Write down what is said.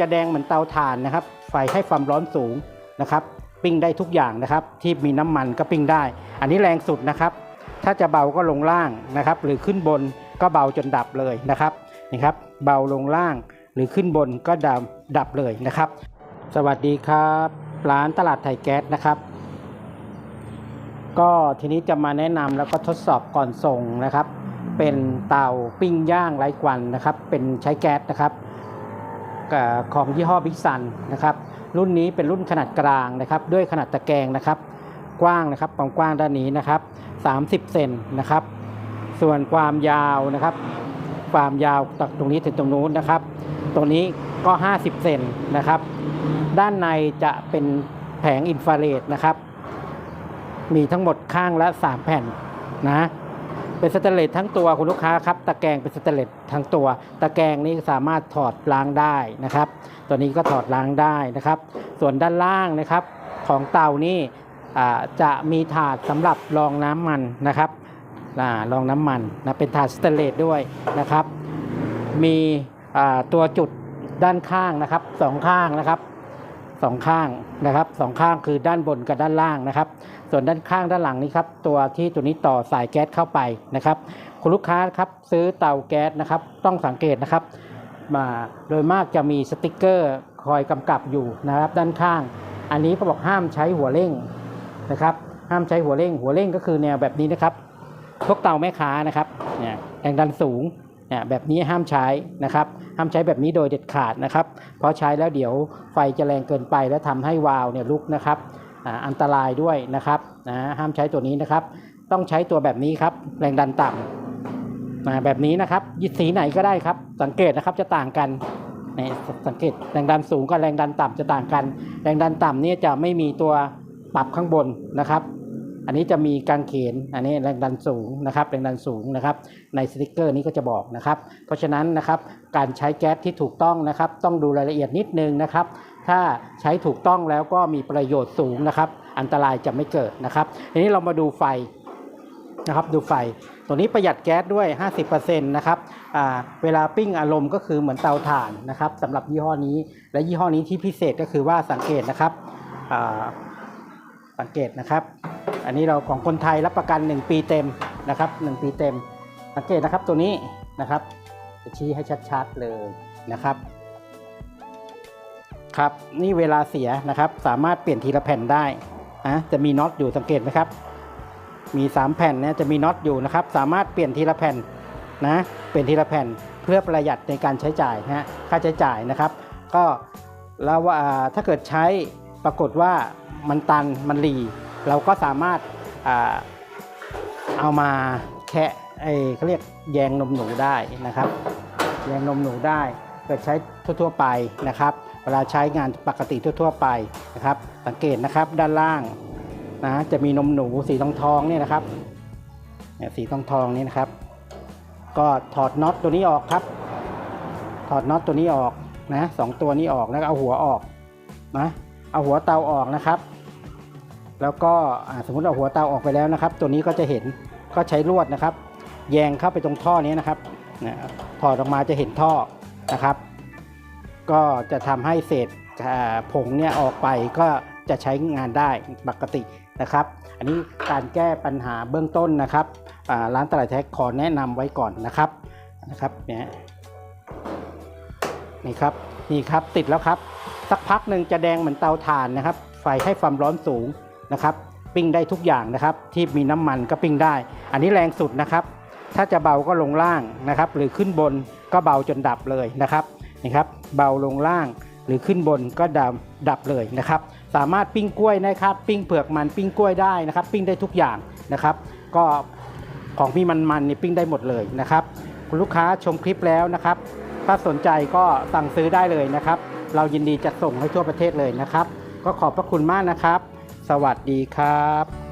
จะแดงเหมือนเตาถ่านนะครับ ไฟให้ความร้อนสูงนะครับ ปิ้งได้ทุกอย่างนะครับ ที่มีน้ำมันก็ปิ้งได้ อันนี้แรงสุดนะครับ ถ้าจะเบาก็ลงล่างนะครับ หรือขึ้นบนก็เบาจนดับเลยนะครับนี่ครับ เบาลงล่างหรือขึ้นบนก็ดับดับเลยนะครับ สวัสดีครับร้านตลาดไทยแก๊สนะครับ ก็ทีนี้จะมาแนะนำแล้วก็ทดสอบก่อนส่งนะครับ เป็นเตาปิ้งย่างไร้ควันนะครับ เป็นใช้แก๊สนะครับ ของยี่ห้อบิ๊กซันนะครับรุ่นนี้เป็นรุ่นขนาดกลางนะครับด้วยขนาดตะแกรงนะครับ กว้างนะครับความกว้างด้านนี้นะครับ 30 เซนนะครับ ส่วนความยาวนะครับ ความยาวจากตรงนี้ถึงตรงนู้นนะครับ ตรงนี้ก็ 50 เซนนะครับ ด้านในจะเป็นแผงอินฟราเรดนะครับ มีทั้งหมดข้างละ 3 แผ่นนะ เป็นสแตนเลสทั้งตัวคุณลูกค้าครับตะแกรงเป็นสแตนเลสทั้งตัว ตะแกรงนี้สามารถถอดล้างได้นะครับ ตัวนี้ก็ถอดล้างได้นะครับ ส่วนด้านล่างนะครับของเตานี่จะมีถาดสำหรับรองน้ำมันนะครับรองน้ำมันนะเป็นถาดสแตนเลสด้วยนะครับ มีตัวจุดด้านข้างนะครับสองข้างนะครับ สองข้างนะครับสองข้างคือด้านบนกับด้านล่างนะครับ ส่วนด้านข้างด้านหลังนี้ครับตัวที่ตัวนี้ต่อสายแก๊สเข้าไปนะครับ คุณลูกค้าครับซื้อเตาแก๊สนะครับ ต้องสังเกตนะครับมาโดยมากจะมีสติกเกอร์คอยกำกับอยู่นะครับ ด้านข้าง อันนี้เขาบอกห้ามใช้หัวเร่งนะครับ ห้ามใช้หัวเร่ง หัวเร่งก็คือแนวแบบนี้นะครับพวกเตาแม่ค้านะครับเนี่ยแรงดันสูง เนี่ยแบบนี้ห้ามใช้นะครับ ห้ามใช้แบบนี้โดยเด็ดขาดนะครับ เพราะใช้แล้วเดี๋ยวไฟจะแรงเกินไปและทำให้วาล์วเนี่ยลุกนะครับอันตรายด้วยนะครับนะห้ามใช้ตัวนี้นะครับ ต้องใช้ตัวแบบนี้ครับ แรงดันต่ำอ่าแบบนี้นะครับยสีไหนก็ได้ครับ สังเกตนะครับจะต่างกันนสังเกตแรงดันสูงกับแรงดันต่ำจะต่างกัน แรงดันต่ำเนี่ยจะไม่มีตัวปรับข้างบนนะครับ อันนี้จะมีการเขนอันนี้แรงดันสูงนะครับแรงดันสูงนะครับ ในสติกเกอร์นี้ก็จะบอกนะครับ เพราะฉะนั้นนะครับการใช้แก๊สที่ถูกต้องนะครับ ต้องดูรายละเอียดนิดนึงนะครับ ถ้าใช้ถูกต้องแล้วก็มีประโยชน์สูงนะครับ อันตรายจะไม่เกิดนะครับ ทีนี้เรามาดูไฟนะครับดูไฟตัวนี้ประหยัดแก๊สด้วย 50%นะครับเวลาปิ้งอารมณ์ก็คือเหมือนเตาถ่านนะครับสำหรับยี่ห้อนี้ และยี่ห้อนี้ที่พิเศษก็คือว่าสังเกตนะครับสังเกตนะครับ อันนี้เราของคนไทยรับประกัน 1 ปีเต็มนะครับ1ปีเต็มสังเกตนะครับตัวนี้นะครับจะชี้ให้ชัดๆเลยนะครับ ครับนี่เวลาเสียนะครับ สามารถเปลี่ยนทีละแผ่นได้นะจะมีน็อตอยู่สังเกตไหมครับ มี 3 แผ่นเนี่ยจะมีน็อตอยู่นะครับ สามารถเปลี่ยนทีละแผ่นนะเปลี่ยนทีละแผ่นเพื่อประหยัดในการใช้จ่ายนะฮะค่าใช้จ่ายนะครับ ก็แล้วถ้าเกิดใช้ปรากฏว่ามันตันมันหลี เราก็สามารถเอามาแคะไอ้เขาเรียกแยงนมหนูได้นะครับ แยงนมหนูได้เกิดใช้ทั่วๆไปนะครับ เวลาใช้งานปกติทั่วๆไปนะครับ สังเกตนะครับด้านล่างนะจะมีนมหนูสีทองทองเนี่ยนะครับเนี่ยสีทองทองนี่นะครับ ก็ถอดน็อตตัวนี้ออกครับ ถอดน็อตตัวนี้ออกนะสองตัวนี้ออกแล้วเอาหัวออกนะเอาหัวเตาออกนะครับ แล้วก็สมมติเอาหัวเตาออกไปแล้วนะครับ ตัวนี้ก็จะเห็นก็ใช้ลวดนะครับ แยงเข้าไปตรงท่อนี้นะครับถอดออกมาจะเห็นท่อนะครับ ก็จะทำให้เศษผงเนี่ยออกไปก็จะใช้งานได้ปกตินะครับ อันนี้การแก้ปัญหาเบื้องต้นนะครับร้านตลาดแท็กขอแนะนำไว้ก่อนนะครับนะครับเนี่ยนี่ครับนี่ครับติดแล้วครับ สักพักหนึ่งจะแดงเหมือนเตาถ่านนะครับ ไฟให้ความร้อนสูง นะครับ ปิ้งได้ทุกอย่างนะครับ ที่มีน้ำมันก็ปิ้งได้ อันนี้แรงสุดนะครับ ถ้าจะเบาก็ลงล่างนะครับ หรือขึ้นบนก็เบาจนดับเลยนะครับนี่ครับ เบาลงล่างหรือขึ้นบนก็ดับดับเลยนะครับ สามารถปิ้งกล้วยนะครับ ปิ้งเผือกมันปิ้งกล้วยได้นะครับ ปิ้งได้ทุกอย่างนะครับ ก็ของพี่มันมันๆนี่ปิ้งได้หมดเลยนะครับคุณลูกค้าชมคลิปแล้วนะครับ ถ้าสนใจก็สั่งซื้อได้เลยนะครับ เรายินดีจะส่งให้ทั่วประเทศเลยนะครับ ก็ขอบพระคุณมากนะครับ สวัสดีครับ